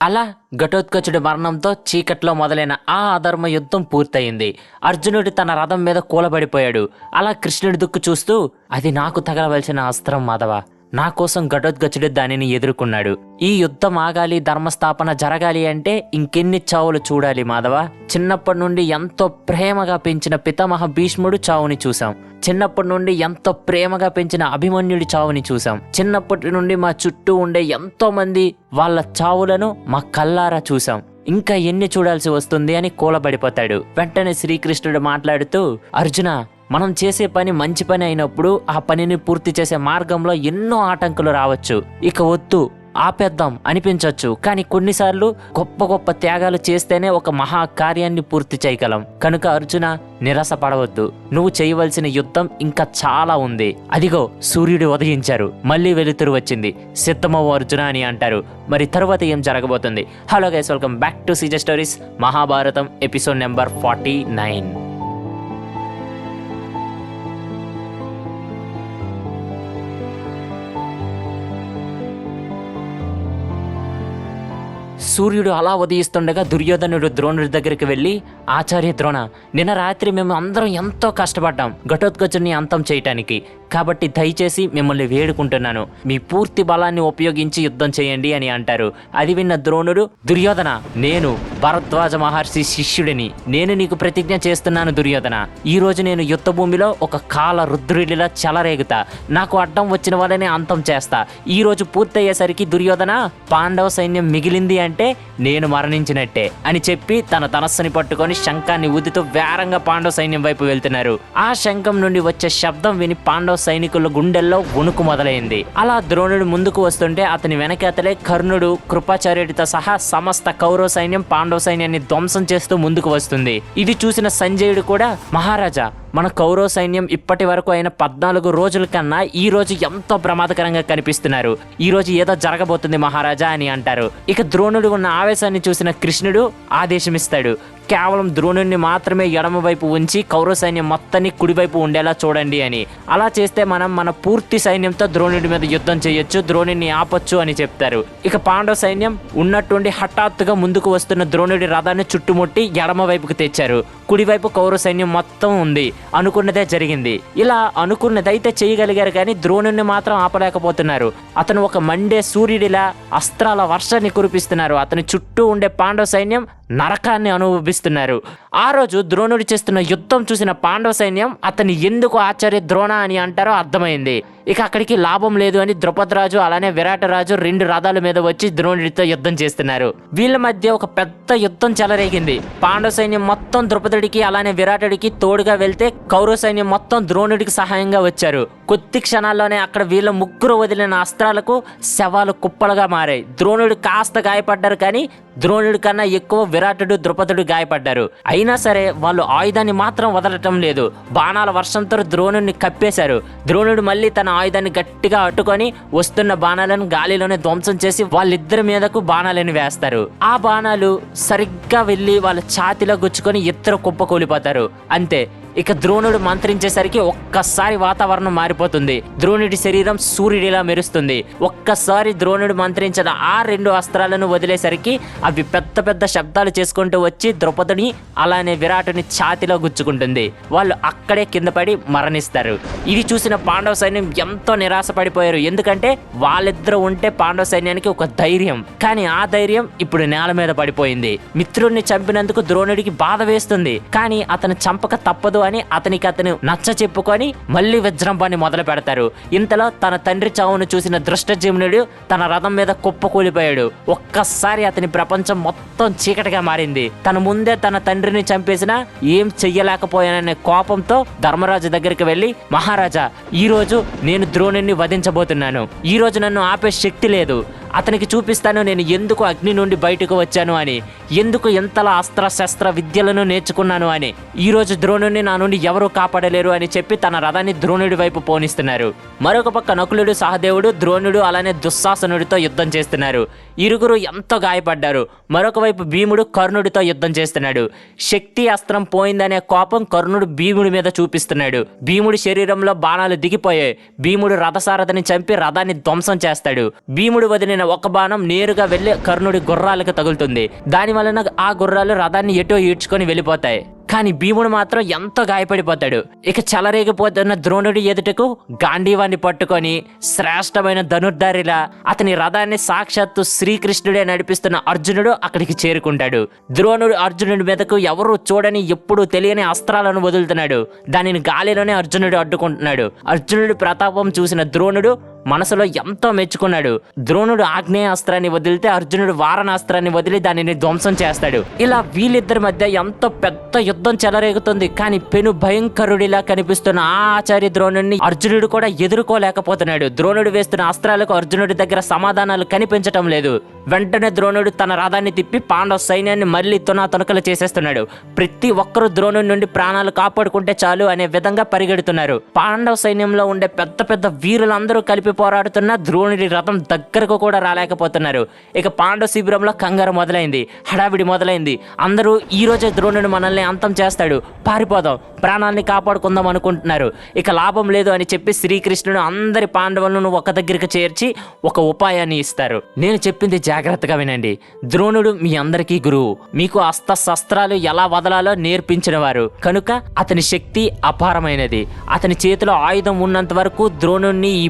అలా ఘటోత్కచుడి మరణంతో చీకట్లో మొదలైన ఆ అధర్మ యుద్ధం పూర్తయింది. అర్జునుడు తన రథం మీద కూలబడిపోయాడు. అలా కృష్ణుడి దుక్కు చూస్తూ అది నాకు తగలవలసిన అస్త్రం మాధవ. నా కోసం ఘటోత్కచుడు దానిని ఎదుర్కొన్నాడు. ఈ యుద్ధం ఆగాలి ధర్మస్థాపన జరగాలి అంటే ఇంకెన్ని చావులు చూడాలి మాధవ? చిన్నప్పటి నుండి ఎంతో ప్రేమగా పెంచిన పితామహ భీష్ముడు చావుని చూసాం చిన్నప్పటి నుండి ఎంతో ప్రేమగా పెంచిన అభిమన్యుడి చావుని చూసాం చిన్నప్పటి నుండి మా చుట్టూ ఉండే ఎంతో మంది వాళ్ళ చావులను మా కల్లారా చూసాం ఇంకా ఎన్ని చూడాల్సి వస్తుంది అని కూలబడిపోతాడు. వెంటనే శ్రీకృష్ణుడు మాట్లాడుతూ అర్జున మనం చేసే పని మంచి పని అయినప్పుడు ఆ పనిని పూర్తి చేసే మార్గంలో ఎన్నో ఆటంకులు రావచ్చు. ఇక వద్దు ఆపేద్దాం అనిపించవచ్చు కానీ కొన్నిసార్లు గొప్ప గొప్ప త్యాగాలు చేస్తేనే ఒక మహా కార్యాన్ని పూర్తి చేయగలం. కనుక అర్జున నిరాశ పడవద్దు నువ్వు చేయవలసిన యుద్ధం ఇంకా చాలా ఉంది. అదిగో సూర్యుడు ఉదయించారు. మళ్ళీ వెలుతురు వచ్చింది. సిద్ధమవు అర్జున అని అంటారు. మరి తరువాత ఏం జరగబోతుంది? Hello guys welcome back to సీజ stories Mahabharatam episode number forty nine సూర్యుడు అలా ఉదయిస్తుండగా దుర్యోధనుడు ద్రోణుడి దగ్గరికి వెళ్ళి ఆచార్య ద్రోణ నిన్న రాత్రి మేము అందరం ఎంతో కష్టపడ్డాం ఘటోత్కచుని అంతం చేయటానికి. కాబట్టి దయచేసి మిమ్మల్ని వేడుకుంటున్నాను. మీ పూర్తి బలాన్ని ఉపయోగించి యుద్ధం చేయండి అని అంటారు. అది విన్న ద్రోణుడు దుర్యోధన నేను భరద్వాజ మహర్షి శిష్యుడిని. నేను నీకు ప్రతిజ్ఞ చేస్తున్నాను దుర్యోధన. ఈ రోజు నేను యుద్ధ భూమిలో ఒక కాల రుద్రుడిలా చెలరేగుతా. నాకు అడ్డం వచ్చిన వాళ్ళని అంతం చేస్తా. ఈ రోజు పూర్తయ్యేసరికి దుర్యోధన పాండవ సైన్యం మిగిలింది అని అంటే నేను మరణించినట్టే అని చెప్పి తన తనస్సుని పట్టుకొని శంఖాన్ని ఊదితో వేరంగా పాండవ సైన్యం వైపు వెళ్తున్నారు. ఆ శంఖం నుండి వచ్చే శబ్దం విని పాండవ సైనికుల గుండెల్లో వణుకు మొదలైంది. అలా ద్రోణుడు ముందుకు వస్తుంటే అతని వెనకేతలే కర్ణుడు కృపాచార్యుడితో సహా సమస్త కౌరవ సైన్యం పాండవ సైన్యాన్ని ధ్వంసం చేస్తూ ముందుకు వస్తుంది. ఇది చూసిన సంజయుడు కూడా మహారాజా మన కౌరవ సైన్యం ఇప్పటి వరకు అయిన పద్నాలుగు రోజుల కన్నా ఈ రోజు ఎంతో ప్రమాదకరంగా కనిపిస్తున్నారు. ఈ రోజు ఏదో జరగబోతుంది మహారాజా అని అంటారు. ఇక ద్రోణుడు ఉన్న ఆవేశాన్ని చూసిన కృష్ణుడు ఆదేశమిస్తాడు. కేవలం ద్రోణుణ్ణి మాత్రమే ఎడమవైపు ఉంచి కౌరవ సైన్యం మొత్తాన్ని కుడివైపు ఉండేలా చూడండి అని. అలా చేస్తే మనం మన పూర్తి సైన్యంతో ద్రోణుడి మీద యుద్ధం చేయొచ్చు ద్రోణుడిని ఆపొచ్చు అని చెప్తారు. ఇక పాండవ సైన్యం ఉన్నట్టుండి హఠాత్తుగా ముందుకు వస్తున్న ద్రోణుడి రథాన్ని చుట్టుముట్టి ఎడమవైపుకు తెచ్చారు. కుడివైపు కౌరవ సైన్యం మొత్తం ఉంది. అనుకున్నదే జరిగింది. ఇలా అనుకున్నదైతే చేయగలిగారు కానీ ద్రోణుడిని మాత్రం ఆపలేకపోతున్నారు. అతను ఒక మండే సూర్యుడిలా అస్త్రాల వర్షాన్ని కురిపిస్తున్నారు. అతని చుట్టూ ఉండే పాండవ సైన్యం నరకాన్ని అనుభవిస్తున్నారు. ఆ రోజు ద్రోణుడు చేస్తున్న యుద్ధం చూసిన పాండవ సైన్యం అతని ఎందుకు ఆచార్య ద్రోణ అని అంటారో అర్థమైంది. ఇక అక్కడికి లాభం లేదు అని ద్రుపదరాజు అలానే విరాటరాజు రెండు రథాల మీద వచ్చి ద్రోణుడితో యుద్ధం చేస్తున్నారు. వీళ్ళ మధ్య ఒక పెద్ద యుద్ధం చెలరేగింది. పాండవ సైన్యం మొత్తం ద్రుపదుడికి అలానే విరాటుడికి తోడుగా వెళ్తే కౌరవ సైన్యం మొత్తం ద్రోణుడికి సహాయంగా వచ్చారు. కొద్ది క్షణాల్లోనే అక్కడ వీళ్ళ ముగ్గురు వదిలిన అస్త్రాలకు శవాలు కుప్పలుగా మారాయి. ద్రోణుడు కాస్త గాయపడ్డారు కానీ ద్రోణుడి కన్నా ఎక్కువ విరాటుడు ద్రుపదుడు గాయపడ్డారు. అయినా సరే వాళ్ళు ఆయుధాన్ని మాత్రం వదలటం లేదు. బాణాల వర్షంతో ద్రోణుడిని కప్పేశారు. ద్రోణుడు మళ్ళీ తన ఆయుధాన్ని గట్టిగా అట్టుకొని వస్తున్న బాణాలను గాలిలోనే ధ్వంసం చేసి వాళ్ళిద్దరి మీదకు బాణాలను వేస్తారు. ఆ బాణాలు సరిగ్గా వెళ్ళి వాళ్ళ ఛాతిలో గుచ్చుకొని ఇద్దరు కుప్పకూలిపోతారు అంతే. ఇక ద్రోణుడు మంత్రించేసరికి ఒక్కసారి వాతావరణం మారిపోతుంది. ద్రోణుడి శరీరం సూర్యుడిలా మెరుస్తుంది. ఒక్కసారి ద్రోణుడు మంత్రించిన ఆ రెండు అస్త్రాలను వదిలేసరికి అవి పెద్ద పెద్ద శబ్దాలు చేసుకుంటూ వచ్చి ద్రౌపదిని అలానే విరాటుని ఛాతిలో గుచ్చుకుంటుంది. వాళ్ళు అక్కడే కింద పడి మరణిస్తారు. ఇది చూసిన పాండవ సైన్యం ఎంతో నిరాశపడిపోయారు. ఎందుకంటే వాళ్ళిద్దరూ ఉంటే పాండవ సైన్యానికి ఒక ధైర్యం. కానీ ఆ ధైర్యం ఇప్పుడు నేల మీద పడిపోయింది. మిత్రుడిని చంపినందుకు ద్రోణుడికి బాధ వేస్తుంది. కానీ అతను చంపక తప్పదు అని అతనికి అతను నచ్చ చెప్పుకొని మళ్ళీ విజృంభాన్ని మొదలు పెడతారు. ఇంతలో తన తండ్రి చావును చూసిన దృష్టజీమునుడు తన రథం మీద కుప్పకూలిపోయాడు ఒక్కసారి అతని ప్రపంచం మొత్తం చీకటిగా మారింది. తన ముందే తన తండ్రిని చంపేసినా ఏం చెయ్యలేకపోయాననే కోపంతో ధర్మరాజు దగ్గరికి వెళ్ళి మహారాజా ఈ రోజు నేను ద్రోణుని వధించబోతున్నాను. ఈ రోజు నన్ను ఆపే శక్తి లేదు. అతనికి చూపిస్తాను నేను ఎందుకు అగ్ని నుండి బయటకు వచ్చాను అని ఎందుకు ఎంతలా అస్త్ర శస్త్ర విద్యలను నేర్చుకున్నాను అని ఈ రోజు ద్రోణుడిని నా నుండి ఎవరూ కాపాడలేరు అని చెప్పి తన రథాన్ని ద్రోణుడి వైపు పోనిస్తున్నారు. మరొక పక్క నకులుడు సహదేవుడు ద్రోణుడు అలానే దుశ్శాసనుడితో యుద్ధం చేస్తున్నారు. ఇరుగురు ఎంతో గాయపడ్డారు. మరొక వైపు భీముడు కర్ణుడితో యుద్ధం చేస్తున్నాడు. శక్తి అస్త్రం పోయిందనే కోపం కర్ణుడు భీముడి మీద చూపిస్తున్నాడు. భీముడి శరీరంలో బాణాలు దిగిపోయాయి. భీముడు రథసారథని చంపి రథాన్ని ధ్వంసం చేస్తాడు. భీముడు వదిలిన విసిరిన ఒక బాణం నేరుగా వెళ్ళి కర్ణుడి గుర్రాలకు తగులుతుంది. దాని వలన ఆ గుర్రాలు రథాన్ని ఎటో ఈడ్చుకొని వెళ్ళిపోతాయి. కానీ భీముడు మాత్రం ఎంతో గాయపడిపోతాడు. ఇక చెలరేగిపోతున్న ద్రోణుడి ఎదుటకు గాంధీవాన్ని పట్టుకొని శ్రేష్టమైన ధనుర్ధారిలా అతని రథాన్ని సాక్షాత్తు శ్రీకృష్ణుడే నడిపిస్తున్న అర్జునుడు అక్కడికి చేరుకుంటాడు. ద్రోణుడు అర్జునుడి మీదకు ఎవరు చూడని ఎప్పుడు తెలియని అస్త్రాలను వదులుతున్నాడు. దానిని గాలిలోనే అర్జునుడు అడ్డుకుంటున్నాడు. అర్జునుడి ప్రతాపం చూసిన ద్రోణుడు మనసులో ఎంతో మెచ్చుకున్నాడు. ద్రోణుడు ఆగ్నేయ అస్త్రాన్ని వదిలితే అర్జునుడు వారణాస్త్రాన్ని వదిలి దానిని ధ్వంసం చేస్తాడు. ఇలా వీళ్ళిద్దరి మధ్య ఎంతో పెద్ద యుద్ధం చెలరేగుతుంది. కానీ పెను భయంకరుడిలా కనిపిస్తున్న ఆ ఆచార్య ద్రోణుడిని అర్జునుడు కూడా ఎదుర్కోలేకపోతున్నాడు. ద్రోణుడు వేస్తున్న అస్త్రాలకు అర్జునుడి దగ్గర సమాధానాలు కనిపించటం లేదు. వెంటనే ద్రోణుడు తన రథాన్ని తిప్పి పాండవ సైన్యాన్ని మళ్ళీ తునాతునకలు చేసేస్తున్నాడు. ప్రతి ఒక్కరూ ద్రోణుడి నుండి ప్రాణాలు కాపాడుకుంటే చాలు అనే విధంగా పరిగెడుతున్నారు. పాండవ సైన్యంలో ఉండే పెద్ద పెద్ద వీరులందరూ కలిపి పోరాడుతున్న ద్రోణుడి రథం దగ్గరకు కూడా రాలేకపోతున్నారు. ఇక పాండవ శిబిరంలో కంగారు మొదలైంది హడావిడి మొదలైంది. అందరూ ఈ రోజే ద్రోణుడు మనల్ని అంతం చేస్తాడు. పారిపోదాం ప్రాణాన్ని కాపాడుకుందాం అనుకుంటున్నారు. ఇక లాభం లేదు అని చెప్పి శ్రీకృష్ణుడు అందరి పాండవులను ఒక దగ్గరికి చేర్చి ఒక ఉపాయాన్ని ఇస్తారు. నేను చెప్పింది జాగ్రత్తగా వినండి. ద్రోణుడు మీ అందరికీ గురువు. మీకు అస్త శస్త్రాలు ఎలా వదలాలో నేర్పించిన వారు కనుక అతని శక్తి అపారమైనది. అతని చేతిలో ఆయుధం ఉన్నంత వరకు ద్రోణుణ్ణి ఈ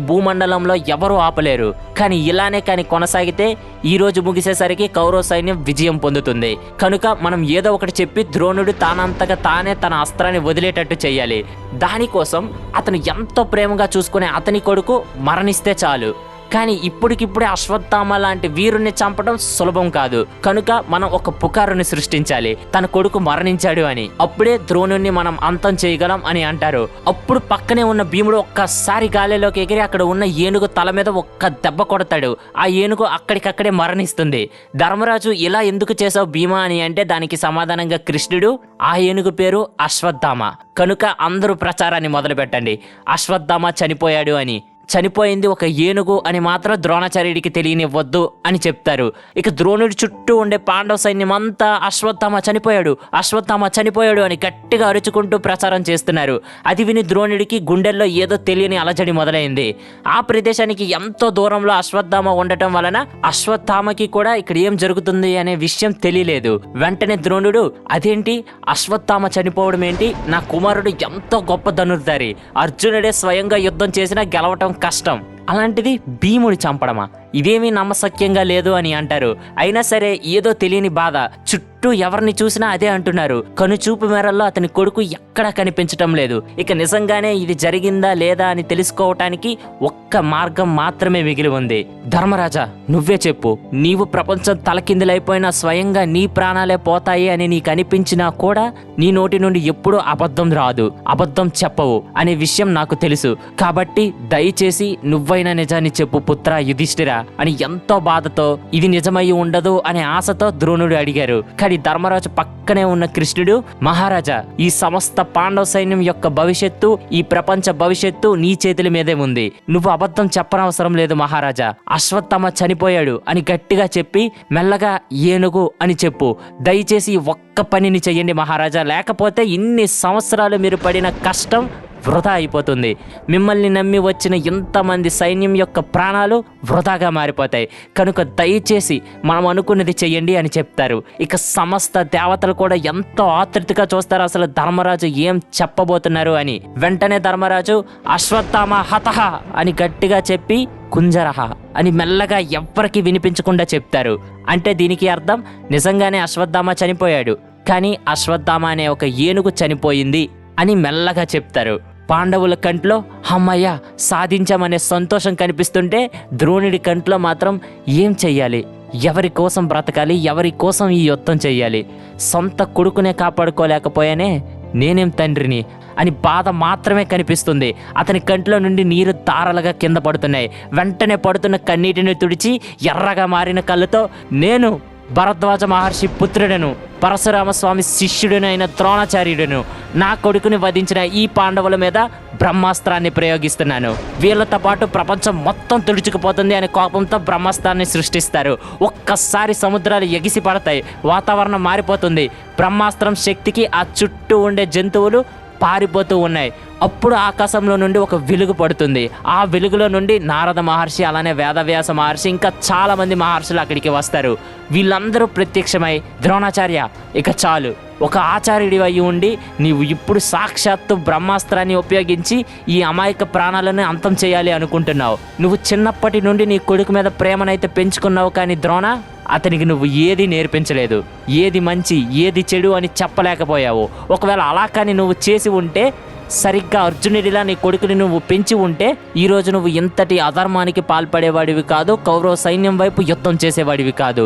భూమండలంలో ఎవరూ ఆపలేరు. కానీ ఇలానే కానీ కొనసాగితే ఈ రోజు ముగిసేసరికి కౌరవ సైన్యం విజయం పొందుతుంది. కనుక మనం ఏదో ఒకటి చెప్పి ద్రోణుడు తానంతగా తానే తన అస్త్రాన్ని వదిలేటట్టు చేయాలి. దానికోసం అతను ఎంతో ప్రేమగా చూసుకునే అతని కొడుకు మరణిస్తే చాలు. కానీ ఇప్పటికిప్పుడే అశ్వత్థామ లాంటి వీరుణ్ణి చంపడం సులభం కాదు. కనుక మనం ఒక పుకారుని సృష్టించాలి. తన కొడుకు మరణించాడు అని. అప్పుడే ద్రోణుణ్ణి మనం అంతం చేయగలం అని అంటారు. అప్పుడు పక్కనే ఉన్న భీముడు ఒక్కసారి గాలిలోకి ఎగిరి అక్కడ ఉన్న ఏనుగు తల మీద ఒక్క దెబ్బ కొడతాడు. ఆ ఏనుగు అక్కడికక్కడే మరణిస్తుంది. ధర్మరాజు ఇలా ఎందుకు చేసావు భీమా అని అంటే దానికి సమాధానంగా కృష్ణుడు ఆ ఏనుగు పేరు అశ్వత్థామ. కనుక అందరూ ప్రచారాన్ని మొదలు పెట్టండి అశ్వత్థామ చనిపోయాడు అని. చనిపోయింది ఒక ఏనుగు అని మాత్రం ద్రోణాచార్యుడికి తెలియనివ్వద్దు అని చెప్తారు. ఇక ద్రోణుడి చుట్టూ ఉండే పాండవ సైన్యం అంతా అశ్వత్థామ చనిపోయాడు. అశ్వత్థామ చనిపోయాడు అని గట్టిగా అరుచుకుంటూ ప్రచారం చేస్తున్నారు. అది విని ద్రోణుడికి గుండెల్లో ఏదో తెలియని అలజడి మొదలైంది. ఆ ప్రదేశానికి ఎంతో దూరంలో అశ్వత్థామ ఉండటం వలన అశ్వత్థామకి కూడా ఇక్కడ ఏం జరుగుతుంది అనే విషయం తెలియలేదు. వెంటనే ద్రోణుడు అదేంటి? అశ్వత్థామ చనిపోవడం ఏంటి? నా కుమారుడు ఎంతో గొప్ప ధనుర్ధారి. అర్జునుడే స్వయంగా యుద్ధం చేసినా గెలవటం కష్టం అలాంటిది భీముడి చంపడమా? ఇదేమీ నమ్మశక్యంగా లేదు అని అంటారు. అయినా సరే ఏదో తెలియని బాధ. చుట్టూ ఎవరిని చూసినా అదే అంటున్నారు. కనుచూపు మేరల్లో అతని కొడుకు ఎక్కడా కనిపించటం లేదు. ఇక నిజంగానే ఇది జరిగిందా లేదా అని తెలుసుకోవటానికి ఒక్క మార్గం మాత్రమే మిగిలి ఉంది. ధర్మరాజా నువ్వే చెప్పు. నీవు ప్రపంచం తలకిందులైపోయినా స్వయంగా నీ ప్రాణాలే పోతాయి అని నీకు అనిపించినా కూడా నీ నోటి నుండి ఎప్పుడూ అబద్ధం రాదు. అబద్ధం చెప్పవు అనే విషయం నాకు తెలుసు. కాబట్టి దయచేసి నువ్వై నువ్వైనా నిజాన్ని చెప్పు పుత్ర యుధిష్ఠిరా అని ఎంతో బాధతో ఇది నిజమై ఉండదు అనే ఆశతో ద్రోణుడు అడిగారు. కానీ ధర్మరాజు పక్కనే ఉన్న కృష్ణుడు మహారాజా ఈ సమస్త పాండవ సైన్యం యొక్క భవిష్యత్తు ఈ ప్రపంచ భవిష్యత్తు నీ చేతుల మీదే ఉంది. నువ్వు అబద్ధం చెప్పనవసరం లేదు మహారాజా. అశ్వత్థమ చనిపోయాడు అని గట్టిగా చెప్పి మెల్లగా ఏనుగు అని చెప్పు. దయచేసి ఒక్క పనిని చెయ్యండి మహారాజా. లేకపోతే ఇన్ని సంవత్సరాలు మీరు పడిన కష్టం వృధా అయిపోతుంది. మిమ్మల్ని నమ్మి వచ్చిన ఎంతమంది సైన్యం యొక్క ప్రాణాలు వృధాగా మారిపోతాయి. కనుక దయచేసి మనం అనుకున్నది చెయ్యండి అని చెప్తారు. ఇక సమస్త దేవతలు కూడా ఎంతో ఆతృతగా చూస్తారు అసలు ధర్మరాజు ఏం చెప్పబోతున్నారు అని. వెంటనే ధర్మరాజు అశ్వత్థామ హతహ అని గట్టిగా చెప్పి కుంజరహ అని మెల్లగా ఎవ్వరికి వినిపించకుండా చెప్తారు. అంటే దీనికి అర్థం నిజంగానే అశ్వత్థామ చనిపోయాడు. కానీ అశ్వత్థామ అనే ఒక ఏనుగు చనిపోయింది అని మెల్లగా చెప్తారు. పాండవుల కంట్లో అమ్మయ్య సాధించామనే సంతోషం కనిపిస్తుంటే ద్రోణుడి కంట్లో మాత్రం ఏం చెయ్యాలి? ఎవరి కోసం బ్రతకాలి? ఎవరి కోసం ఈ యుద్ధం చెయ్యాలి? సొంత కొడుకునే కాపాడుకోలేకపోయానే నేనేం తండ్రిని? అని బాధ మాత్రమే కనిపిస్తుంది. అతని కంట్లో నుండి నీరు తారలుగా కింద పడుతున్నాయి. వెంటనే పడుతున్న కన్నీటిని తుడిచి ఎర్రగా మారిన కళ్ళతో నేను భరద్వాజ మహర్షి పుత్రుడను పరశురామస్వామి శిష్యుడనైన ద్రోణాచార్యుడను నా కొడుకుని వధించిన ఈ పాండవుల మీద బ్రహ్మాస్త్రాన్ని ప్రయోగిస్తున్నాను. వీళ్ళతో పాటు ప్రపంచం మొత్తం తుడుచుకుపోతుంది అనే కోపంతో బ్రహ్మాస్త్రాన్ని సృష్టిస్తారు. ఒక్కసారి సముద్రాలు ఎగిసి పడతాయి వాతావరణం మారిపోతుంది. బ్రహ్మాస్త్రం శక్తికి ఆ చుట్టూ ఉండే జంతువులు పారిపోతూ ఉన్నాయి. అప్పుడు ఆకాశంలో నుండి ఒక వెలుగు పడుతుంది. ఆ వెలుగులో నుండి నారద మహర్షి అలానే వేదవ్యాస మహర్షి ఇంకా చాలా మంది మహర్షులు అక్కడికి వస్తారు. వీళ్ళందరూ ప్రత్యక్షమై ద్రోణాచార్య ఇక చాలు. ఒక ఆచార్యుడి అయి ఉండి నీవు ఇప్పుడు సాక్షాత్తు బ్రహ్మాస్త్రాన్ని ఉపయోగించి ఈ అమాయక ప్రాణాలను అంతం చేయాలి అనుకుంటున్నావు. నువ్వు చిన్నప్పటి నుండి నీ కొడుకు మీద ప్రేమనైతే పెంచుకున్నావు కానీ ద్రోణ అతనికి నువ్వు ఏది నేర్పించలేదు ఏది మంచి ఏది చెడు అని చెప్పలేకపోయావు. ఒకవేళ అలా కానీ నువ్వు చేసి ఉంటే సరిగ్గా అర్జునుడిలా నీ కొడుకుని నువ్వు పెంచి ఉంటే ఈరోజు నువ్వు ఇంతటి అధర్మానికి పాల్పడేవాడివి కాదు కౌరవ సైన్యం వైపు యుద్ధం చేసేవాడివి కాదు.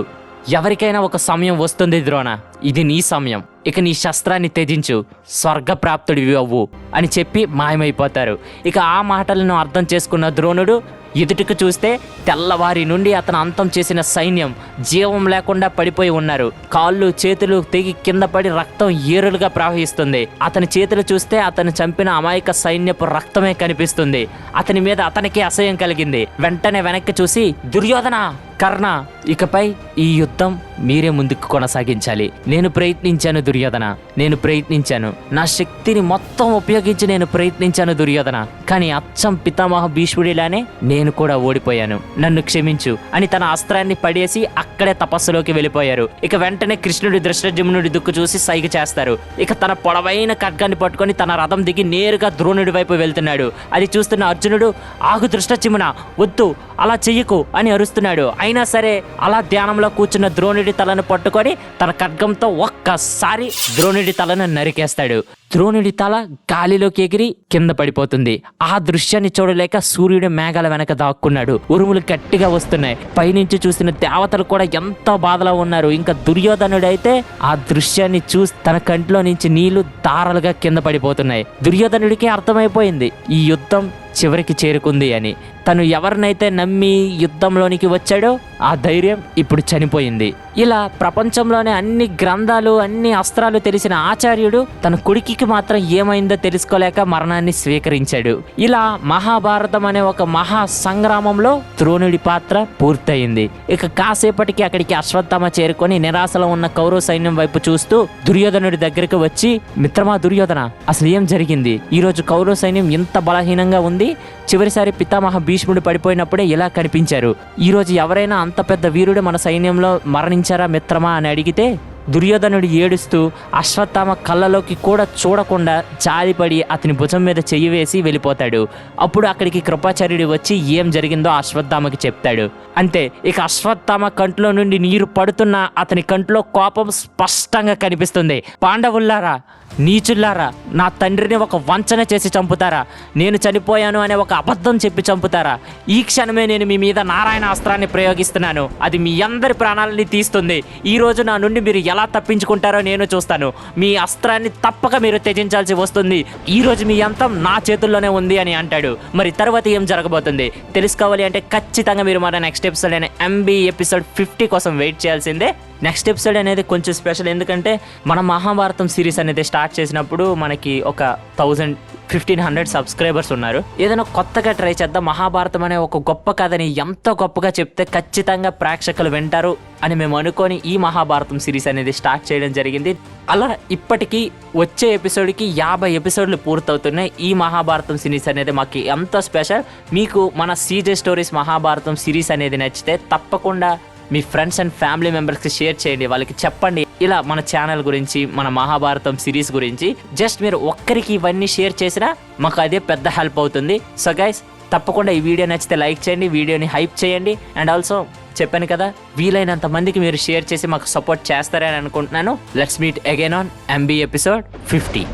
ఎవరికైనా ఒక సమయం వస్తుంది ద్రోణ. ఇది నీ సమయం. ఇక నీ శస్త్రాన్ని త్యజించు. స్వర్గప్రాప్తుడివి అవ్వు అని చెప్పి మాయమైపోతారు. ఇక ఆ మాటలను అర్థం చేసుకున్న ద్రోణుడు ఎదుటికి చూస్తే తెల్లవారి నుండి అతను అంతం చేసిన సైన్యం జీవం లేకుండా పడిపోయి ఉన్నారు. కాళ్ళు చేతులు తెగి కింద పడి రక్తం ఏరులుగా ప్రవహిస్తుంది. అతని చేతులు చూస్తే అతను చంపిన అమాయక సైన్యపు రక్తమే కనిపిస్తుంది. అతని మీద అతనికి అసహ్యం కలిగింది. వెంటనే వెనక్కి చూసి దుర్యోధన కర్ణ ఇకపై ఈ యుద్ధం మీరే ముందుకు కొనసాగించాలి. నేను ప్రయత్నించాను దుర్యోధన నేను ప్రయత్నించాను. నా శక్తిని మొత్తం ఉపయోగించి నేను ప్రయత్నించాను దుర్యోధన కానీ అచ్చం పితామహ భీష్ముడిలానే నేను కూడా ఓడిపోయాను. నన్ను క్షమించు అని తన అస్త్రాన్ని పడేసి అక్కడే తపస్సులోకి వెళ్ళిపోయారు. ఇక వెంటనే కృష్ణుడి దృష్టజుమ్నుడి దుక్కు చూసి సైగ చేస్తారు. ఇక తన పొడవైన ఖడ్గాన్ని పట్టుకొని తన రథం దిగి నేరుగా ద్రోణుడి వైపు వెళ్తున్నాడు. అది చూస్తున్న అర్జునుడు ఆగు దృష్టచిమున వద్దు అలా చెయ్యకు అని అరుస్తున్నాడు. అయినా సరే అలా ధ్యానంలో కూర్చున్న ద్రోణుడి తలను పట్టుకొని తన కోపంతో ఒక్కసారి ద్రోణుడి తలను నరికేస్తాడు. ద్రోణుడి తల గాలిలోకి ఎగిరి కింద పడిపోతుంది. ఆ దృశ్యాన్ని చూడలేక సూర్యుడు మేఘాల వెనక దాక్కున్నాడు. ఉరుములు గట్టిగా వస్తున్నాయి. పైనుంచి చూసిన దేవతలు కూడా ఎంతో బాధలో ఉన్నారు. ఇంకా దుర్యోధనుడు అయితే ఆ దృశ్యాన్ని చూసి తన కంట్లో నుంచి నీళ్ళు దారాలుగా కింద పడిపోతున్నాయి. దుర్యోధనుడికి అర్థమైపోయింది ఈ యుద్ధం చివరికి చేరుకుంది అని. తను ఎవరినైతే నమ్మి యుద్ధంలోనికి వచ్చాడో ఆ ధైర్యం ఇప్పుడు చనిపోయింది. ఇలా ప్రపంచంలోనే అన్ని గ్రంథాలు అన్ని అస్త్రాలు తెలిసిన ఆచార్యుడు తన కొడుకుకి మాత్రం ఏమైందో తెలుసుకోలేక మరణాన్ని స్వీకరించాడు. ఇలా మహాభారతం అనే ఒక మహా సంగ్రామంలో ద్రోణుడి పాత్ర పూర్తయింది. ఇక కాసేపటికి అక్కడికి అశ్వత్థామ చేరుకొని నిరాశలో ఉన్న కౌరవ సైన్యం వైపు చూస్తూ దుర్యోధనుడి దగ్గరికి వచ్చి మిత్రమా దుర్యోధన అసలు ఏం జరిగింది? ఈరోజు కౌరవ సైన్యం ఇంత బలహీనంగా ఉంది. చివరిసారి పితామహ భీష్ముడు పడిపోయినప్పుడే ఇలా కనిపించారు. ఈరోజు ఎవరైనా అంత పెద్ద వీరుడు మన సైన్యంలో మరణించారా మిత్రమా? అని అడిగితే దుర్యోధనుడు ఏడుస్తూ అశ్వత్థామ కళ్ళలోకి కూడా చూడకుండా జాలిపడి అతని భుజం మీద చెయ్యి వేసి వెళ్ళిపోతాడు. అప్పుడు అక్కడికి కృపాచార్యుడు వచ్చి ఏం జరిగిందో అశ్వత్థామకి చెప్తాడు. అంతే ఇక అశ్వత్థామ కంట్లో నుండి నీరు పడుతున్న అతని కంట్లో కోపం స్పష్టంగా కనిపిస్తుంది. పాండవుల్లారా నీచుల్లారా నా తండ్రిని ఒక వంచన చేసి చంపుతారా? నేను చనిపోయాను అనే ఒక అబద్ధం చెప్పి చంపుతారా? ఈ క్షణమే నేను మీ మీద నారాయణ అస్త్రాన్ని ప్రయోగిస్తున్నాను. అది మీ అందరి ప్రాణాలని తీస్తుంది. ఈ రోజు నా నుండి మీరు ఎలా తప్పించుకుంటారో నేను చూస్తాను. మీ అస్త్రాన్ని తప్పక మీరు త్యజించాల్సి వస్తుంది. ఈ రోజు మీ అంతం నా చేతుల్లోనే ఉంది అని అంటాడు. మరి తర్వాత ఏం జరగబోతుంది? తెలుసుకోవాలి అంటే ఖచ్చితంగా మీరు మన నెక్స్ట్ ఎపిసోడ్ అయిన ఎంబీ ఎపిసోడ్ ఫిఫ్టీ కోసం వెయిట్ చేయాల్సిందే. నెక్స్ట్ ఎపిసోడ్ అనేది కొంచెం స్పెషల్ ఎందుకంటే మన మహాభారతం సిరీస్ అనేది స్టార్ట్ చేసినప్పుడు మనకి ఒక థౌజండ్ ఫిఫ్టీన్ హండ్రెడ్ సబ్స్క్రైబర్స్ ఉన్నారు. ఏదైనా కొత్తగా ట్రై చేద్దాం. మహాభారతం అనే ఒక గొప్ప కథని ఎంత గొప్పగా చెప్తే ఖచ్చితంగా ప్రేక్షకులు వింటారు అని మేము అనుకొని ఈ మహాభారతం సిరీస్ అనేది స్టార్ట్ చేయడం జరిగింది. అలా ఇప్పటికీ వచ్చే ఎపిసోడ్కి యాభై ఎపిసోడ్లు పూర్తవుతున్నాయి. ఈ మహాభారతం సిరీస్ అనేది మాకు ఎంతో స్పెషల్. మీకు మన సీజే స్టోరీస్ మహాభారతం సిరీస్ అనేది నచ్చితే తప్పకుండా మీ ఫ్రెండ్స్ అండ్ ఫ్యామిలీ మెంబర్స్కి షేర్ చేయండి. వాళ్ళకి చెప్పండి. ఇలా మన ఛానల్ గురించి మన మహాభారతం సిరీస్ గురించి జస్ట్ మీరు ఒక్కరికి ఇవన్నీ షేర్ చేసినా మాకు అదే పెద్ద హెల్ప్ అవుతుంది. సో గైస్ తప్పకుండా ఈ వీడియో నచ్చితే లైక్ చేయండి వీడియోని హైప్ చేయండి. అండ్ ఆల్సో చెప్పాను కదా వీలైనంత మందికి మీరు షేర్ చేసి మాకు సపోర్ట్ చేస్తారని అనుకుంటున్నాను. Let's meet again on MB episode fifty